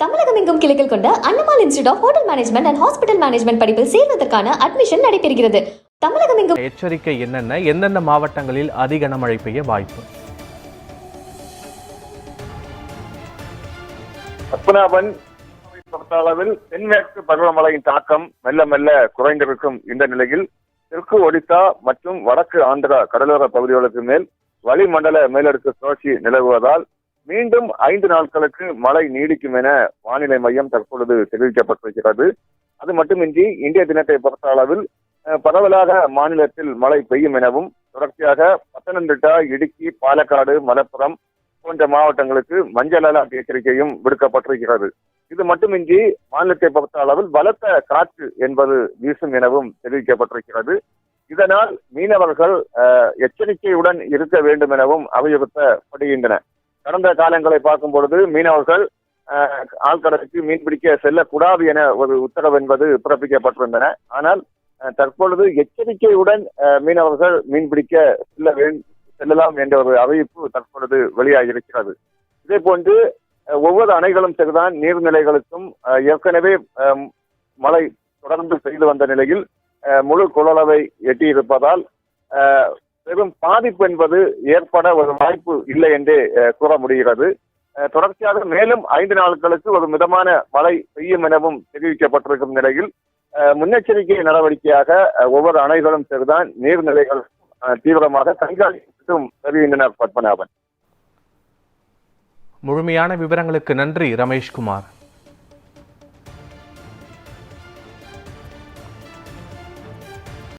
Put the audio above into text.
தமிழகம் எங்கும் கிளைகள் கொண்ட Annamal institute of hotel management and hospital management படிப்பில் சேர்வதற்கான அட்மிஷன் நடைபெறுகிறது. தமிழகம் எங்கும் எச்சரிக்கை என்னென்ன? எந்தெந்த மாவட்டங்களில் அதி கனமழை பெய்ய வாய்ப்பு? பத்மநாபன் பொறுத்த அளவில் தென்மேற்கு பருவமழையின் தாக்கம் மெல்ல மெல்ல குறைந்திருக்கும் இந்த நிலையில் தெற்கு ஒடிசா மற்றும் வடக்கு ஆந்திரா கடலோர பகுதிகளுக்கு மேல் வளிமண்டல மேலடுக்கு சுழற்சி நிலவுவதால் மீண்டும் ஐந்து நாட்களுக்கு மழை நீடிக்கும் என வானிலை மையம் தற்பொழுது தெரிவிக்கப்பட்டிருக்கிறது. அது மட்டுமின்றி இந்திய தினத்தை பொறுத்த அளவில் பரவலாக மாநிலத்தில் மழை பெய்யும் எனவும் தொடர்ச்சியாக பத்தனந்திட்டா இடுக்கி பாலக்காடு மலப்புரம் போன்ற மாவட்டங்களுக்கு மஞ்சள் அலர்ட் எச்சரிக்கையும் விடுக்கப்பட்டிருக்கிறது. இது மட்டுமின்றி மாநிலத்தை பொறுத்த அளவில் பலத்த காற்று என்பது வீசும் எனவும் தெரிவிக்கப்பட்டிருக்கிறது. இதனால் மீனவர்கள் எச்சரிக்கையுடன் இருக்க வேண்டும் எனவும் அறிவுறுத்தப்படுகின்றன. கடந்த காலங்களை பார்க்கும் பொழுது மீனவர்கள் அஹ், ஆழ்கடலுக்கு மீன்பிடிக்க செல்லக்கூடாது என ஒரு உத்தரவு என்பது பிறப்பிக்கப்பட்டிருந்தன. ஆனால் தற்பொழுது எச்சரிக்கையுடன் மீனவர்கள் மீனவர்கள் மீன்பிடிக்க செல்ல வேண்டும் செல்லலாம் என்ற ஒரு அறிவிப்பு தற்பொழுது வெளியாகியிருக்கிறது. இதே போன்று ஒவ்வொரு அணைகளும் சரிதான் நீர்நிலைகளுக்கும் ஏற்கனவே மழை தொடர்ந்து பெய்து வந்த நிலையில் முழு கொள்ளளவை எட்டியிருப்பதால் பெரும் பாதிப்பு என்பது ஏற்பட ஒரு வாய்ப்பு இல்லை என்றே கூற முடிகிறது. தொடர்ச்சியாக மேலும் ஐந்து நாட்களுக்கு ஒரு மிதமான மழை பெய்யும் எனவும் தெரிவிக்கப்பட்டிருக்கும் நிலையில் முன்னெச்சரிக்கை நடவடிக்கையாக ஒவ்வொரு அணைகளும் சரிதான் நீர்நிலைகள் தீவிரமாக கண்காணித்தும் வருகின்றனர் பத்மநாபன். முழுமையான விவரங்களுக்கு நன்றி ரமேஷ்குமார்.